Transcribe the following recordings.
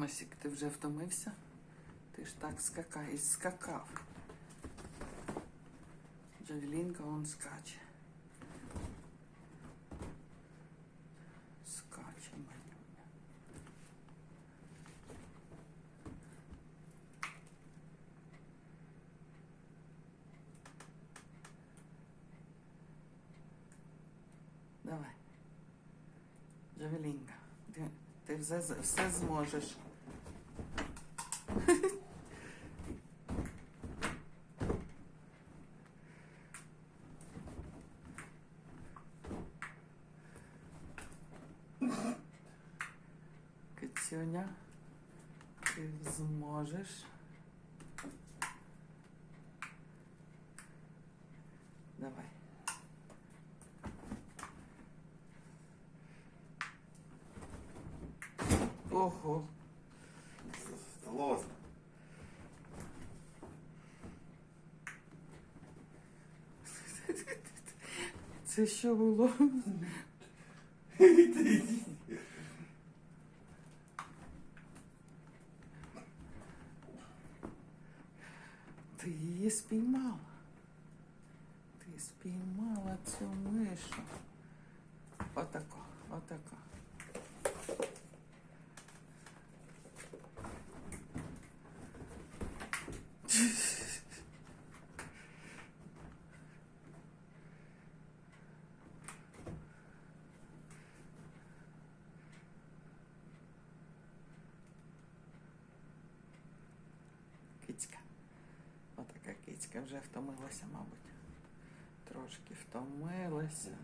Томасік, ти вже втомився? Ти ж так скакай, скакав. Джавелінка он скаче. Скаче, манюня. Давай. Джавелінка, ти, ти все, все зможеш. Кицюня, ти зможеш. Давай. Ого. Лозно. Це що було? Ти її спіймала. Ти спіймала цю мишу. Отако, отако. Кицька. Кицька вже втомилася, мабуть. Трошки втомилася.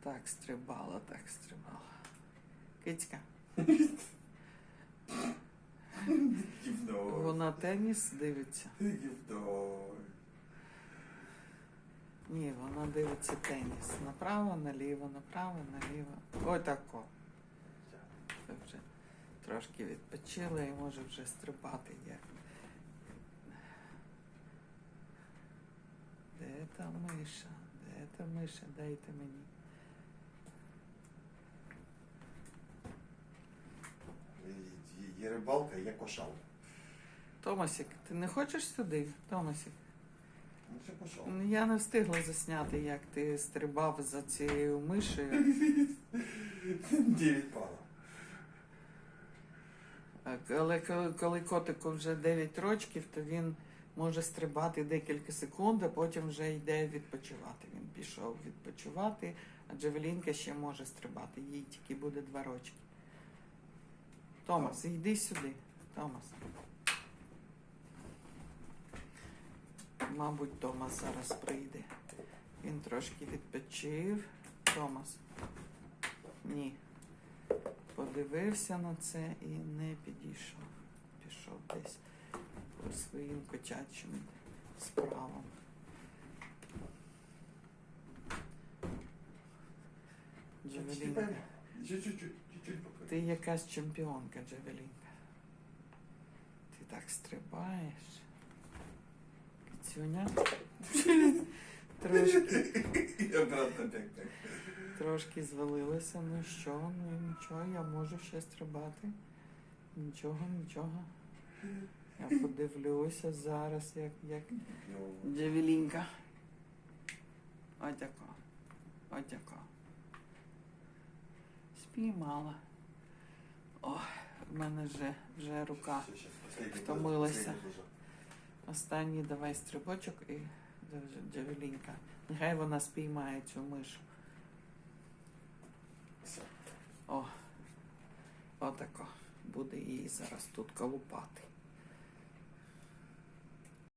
Так стрибала, так стрибала. Кицька. Вона теніс дивиться. Ні, вона дивиться теніс. Направо, наліво, направо, наліво. Ой тако. Це вже трошки відпочила і може вже стрибати як. Де та миша? Де та миша? Дайте мені. Є рибалка, є кошал. Томасік, ти не хочеш сюди? Томасік. Ну, це кошал. Я не встигла засняти, як ти стрибав за цією мишею. Дев'ять пала. Але коли, коли котику вже 9 рочків, то він може стрибати декілька секунд, а потім вже йде відпочивати. Він пішов відпочивати, а Джавелінка ще може стрибати, їй тільки буде 2 рочки. Томас, йди сюди. Томас. Мабуть, Томас зараз прийде. Він трошки відпочив. Томас. Ні. Подивився на це і не підійшов. Пішов десь по своїм котячим справам. Джавелінка. Ти якась чемпіонка, Джавелінка. Ти так стрибаєш. Кицюня. Трошки, трошки звалилася. Ну що, ну нічого, я можу ще стрибати. Нічого, нічого. Я подивлюся зараз, як, як Джавелінка. Ось тако. Ось тако. Спіймала. Ой, в мене вже, вже рука. Втомилася. останній давай стрибочок і Дж- Джавелінка. Нехай вона спіймає цю мишу. О, отако. Буде її зараз тут колупати.